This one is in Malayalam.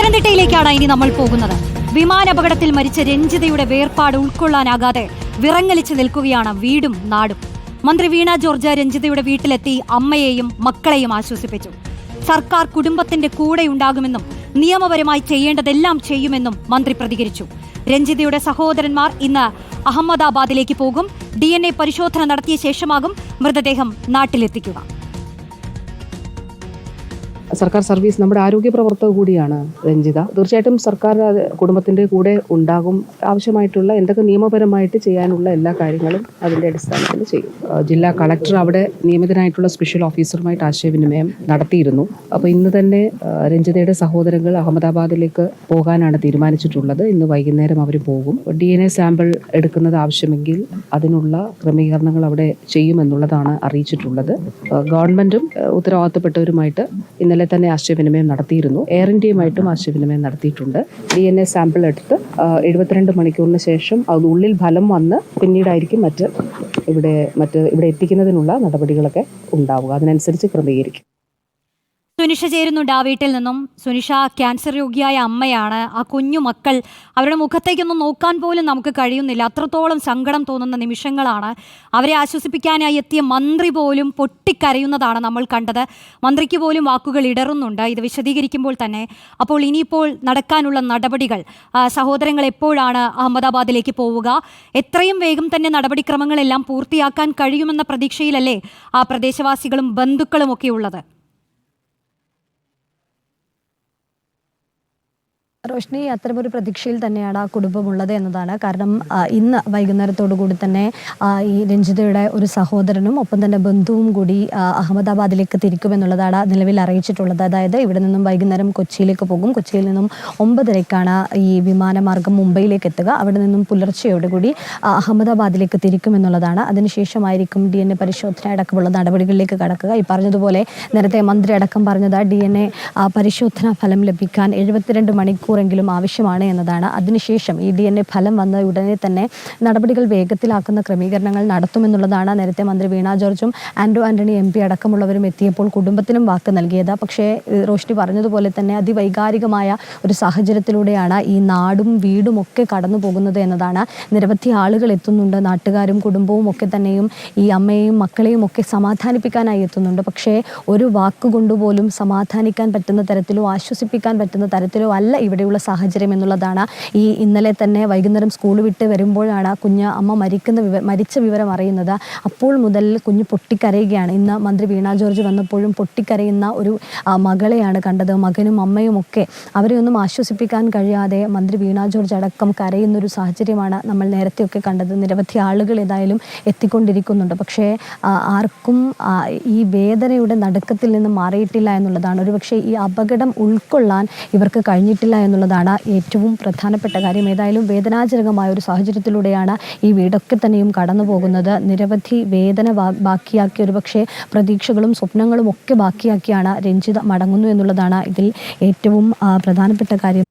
പത്തനംതിട്ടയിലേക്കാണ് ഇനി നമ്മൾ പോകുന്നത്. വിമാനാപകടത്തിൽ മരിച്ച രഞ്ജിതയുടെ വേർപാട് ഉൾക്കൊള്ളാനാകാതെ വിറങ്ങലിച്ച് നിൽക്കുകയാണ് വീടും നാടും. മന്ത്രി വീണ ജോർജ് രഞ്ജിതയുടെ വീട്ടിലെത്തി അമ്മയെയും മക്കളെയും ആശ്വസിപ്പിച്ചു. സർക്കാർ കുടുംബത്തിന്റെ കൂടെയുണ്ടാകുമെന്നും നിയമപരമായി ചെയ്യേണ്ടതെല്ലാം ചെയ്യുമെന്നും മന്ത്രി പ്രതികരിച്ചു. രഞ്ജിതയുടെ സഹോദരന്മാർ ഇന്ന് അഹമ്മദാബാദിലേക്ക് പോകും. ഡി പരിശോധന നടത്തിയ ശേഷമാകും മൃതദേഹം നാട്ടിലെത്തിക്കുക. സർക്കാർ സർവീസ് നമ്മുടെ ആരോഗ്യ പ്രവർത്തക കൂടിയാണ് രഞ്ജിത. തീർച്ചയായിട്ടും സർക്കാർ കുടുംബത്തിന്റെ കൂടെ ഉണ്ടാകും. ആവശ്യമായിട്ടുള്ള എന്തൊക്കെ നിയമപരമായിട്ട് ചെയ്യാനുള്ള എല്ലാ കാര്യങ്ങളും അതിന്റെ അടിസ്ഥാനത്തിൽ ചെയ്യും. ജില്ലാ കളക്ടർ അവിടെ നിയമിതനായിട്ടുള്ള സ്പെഷ്യൽ ഓഫീസറുമായിട്ട് ആശയവിനിമയം നടത്തിയിരുന്നു. അപ്പോൾ ഇന്ന് തന്നെ രഞ്ജിതയുടെ സഹോദരങ്ങൾ അഹമ്മദാബാദിലേക്ക് പോകാനാണ് തീരുമാനിച്ചിട്ടുള്ളത്. ഇന്ന് വൈകുന്നേരം അവർ പോകും. ഡി എൻ എ സാമ്പിൾ എടുക്കുന്നത് ആവശ്യമെങ്കിൽ അതിനുള്ള ക്രമീകരണങ്ങൾ അവിടെ ചെയ്യുമെന്നുള്ളതാണ് അറിയിച്ചിട്ടുള്ളത്. ഗവൺമെന്റും ഉത്തരവാദിത്തപ്പെട്ടവരുമായിട്ട് ഇന്നലെ തന്നെ ആശയവിനിമയം നടത്തിയിരുന്നു. എയർ ഇന്ത്യയുമായിട്ടും ആശയവിനിമയം നടത്തിയിട്ടുണ്ട്. ഡി എൻ എ സാമ്പിൾ എടുത്ത് എഴുപത്തിരണ്ട് മണിക്കൂറിന് ശേഷം അത് ഉള്ളിൽ ഫലം വന്ന് പിന്നീടായിരിക്കും മറ്റ് ഇവിടെ മറ്റ് ഇവിടെ എത്തിക്കുന്നതിനുള്ള നടപടികളൊക്കെ ഉണ്ടാവുക. അതിനനുസരിച്ച് ക്രമീകരിക്കും. സുനിഷ ചേരുന്നുണ്ട് ആ വീട്ടിൽ നിന്നും. സുനിഷ ക്യാൻസർ രോഗിയായ അമ്മയാണ്. ആ കുഞ്ഞു മക്കൾ അവരുടെ മുഖത്തേക്കൊന്നും നോക്കാൻ പോലും നമുക്ക് കഴിയുന്നില്ല. അത്രത്തോളം സങ്കടം തോന്നുന്ന നിമിഷങ്ങളാണ് അവരെ ആശ്വസിപ്പിക്കാനായി എത്തിയ മന്ത്രി പോലും പൊട്ടിക്കരയുന്നതാണ് നമ്മൾ കണ്ടത്. മന്ത്രിക്ക് പോലും വാക്കുകൾ ഇടറുന്നുണ്ട്. ഇത് വിശദീകരിക്കുമ്പോൾ തന്നെ അപ്പോൾ ഇനിയിപ്പോൾ നടക്കാനുള്ള നടപടികൾ സഹോദരങ്ങൾ എപ്പോഴാണ് അഹമ്മദാബാദിലേക്ക് പോവുക? എത്രയും വേഗം തന്നെ നടപടിക്രമങ്ങളെല്ലാം പൂർത്തിയാക്കാൻ കഴിയുമെന്ന പ്രതീക്ഷയിലല്ലേ ആ പ്രദേശവാസികളും ബന്ധുക്കളും ഒക്കെ ഉള്ളത്? റോഷ്നി അത്തരമൊരു പ്രതീക്ഷയിൽ തന്നെയാണ് ആ കുടുംബമുള്ളത് എന്നതാണ്. കാരണം ഇന്ന് വൈകുന്നേരത്തോടു കൂടി തന്നെ ഈ രഞ്ജിതയുടെ ഒരു സഹോദരനും ഒപ്പം തന്നെ ബന്ധുവും കൂടി അഹമ്മദാബാദിലേക്ക് തിരിക്കുമെന്നുള്ളതാണ് നിലവിൽ അറിയിച്ചിട്ടുള്ളത്. അതായത് ഇവിടെ നിന്നും വൈകുന്നേരം കൊച്ചിയിലേക്ക് പോകും. കൊച്ചിയിൽ നിന്നും ഒമ്പതരയ്ക്കാണ് ഈ വിമാനമാർഗം മുംബൈയിലേക്ക് എത്തുക. അവിടെ നിന്നും പുലർച്ചെയോടുകൂടി അഹമ്മദാബാദിലേക്ക് തിരിക്കുമെന്നുള്ളതാണ് അതിനുശേഷമായിരിക്കും ഡി എൻ എ പരിശോധന അടക്കമുള്ള നടപടികളിലേക്ക് കടക്കുക. ഈ പറഞ്ഞതുപോലെ നേരത്തെ മന്ത്രി അടക്കം പറഞ്ഞത് ഡി എൻ എ പരിശോധനാ ഫലം ലഭിക്കാൻ എഴുപത്തിരണ്ട് മണിക്കൂറെങ്കിലും ആവശ്യമാണ് എന്നതാണ്. അതിനുശേഷം ഇ ഡി എൻ എ ഫലം വന്ന ഉടനെ തന്നെ നടപടികൾ വേഗത്തിലാക്കുന്ന ക്രമീകരണങ്ങൾ നടത്തുമെന്നുള്ളതാണ് നേരത്തെ മന്ത്രി വീണ ജോർജും ആൻഡോ ആന്റണി എം പി അടക്കമുള്ളവരും എത്തിയപ്പോൾ കുടുംബത്തിനും വാക്ക് നൽകിയത്. പക്ഷേ റോഷ്നി പറഞ്ഞതുപോലെ തന്നെ അതിവൈകാരികമായ ഒരു സാഹചര്യത്തിലൂടെയാണ് ഈ നാടും വീടും ഒക്കെ കടന്നു പോകുന്നത് എന്നതാണ്. നിരവധി ആളുകൾ എത്തുന്നുണ്ട്. നാട്ടുകാരും കുടുംബവും ഒക്കെ തന്നെയും ഈ അമ്മയെയും മക്കളെയും ഒക്കെ സമാധാനിപ്പിക്കാനായി എത്തുന്നുണ്ട്. പക്ഷേ ഒരു വാക്കുകൊണ്ടുപോലും സമാധാനിക്കാൻ പറ്റുന്ന തരത്തിലോ ആശ്വസിപ്പിക്കാൻ പറ്റുന്ന തരത്തിലോ അല്ല ഇവിടെയുള്ള സാഹചര്യം എന്നുള്ളതാണ്. ഈ ഇന്നലെ തന്നെ വൈകുന്നേരം സ്കൂൾ വിട്ട് വരുമ്പോഴാണ് കുഞ്ഞ് അമ്മ മരിക്കുന്ന വിവ മരിച്ച വിവരം അറിയുന്നത്. അപ്പോൾ മുതൽ കുഞ്ഞ് പൊട്ടിക്കരയുകയാണ്. ഇന്ന് മന്ത്രി വീണ ജോർജ് വന്നപ്പോഴും പൊട്ടിക്കരയുന്ന ഒരു മകളെയാണ് കണ്ടത്. മകനും അമ്മയും ഒക്കെ അവരെ ഒന്നും ആശ്വസിപ്പിക്കാൻ കഴിയാതെ മന്ത്രി വീണ ജോർജ് അടക്കം കരയുന്ന ഒരു സാഹചര്യമാണ് നമ്മൾ നേരത്തെയൊക്കെ കണ്ടത്. നിരവധി ആളുകൾ ഏതായാലും എത്തിക്കൊണ്ടിരിക്കുന്നുണ്ട്. പക്ഷേ ആർക്കും ഈ വേദനയുടെ നടുക്കത്തിൽ നിന്ന് മാറിയിട്ടില്ല എന്നുള്ളതാണ്. ഒരുപക്ഷെ ഈ അപകടം ഉൾക്കൊള്ളാൻ ഇവർക്ക് കഴിഞ്ഞിട്ടില്ല എന്നുള്ളതാണ് ഏറ്റവും പ്രധാനപ്പെട്ട കാര്യം. ഏതായാലും വേദനാജനകമായ ഒരു സാഹചര്യത്തിലൂടെയാണ് ഈ വീടൊക്കെ തന്നെയും കടന്നു പോകുന്നത്. നിരവധി വേദന ബാക്കിയാക്കി ഒരുപക്ഷെ പ്രതീക്ഷകളും സ്വപ്നങ്ങളും ഒക്കെ ബാക്കിയാക്കിയാണ് രഞ്ജിത മടങ്ങുന്നു എന്നുള്ളതാണ് ഇതിൽ ഏറ്റവും പ്രധാനപ്പെട്ട കാര്യം.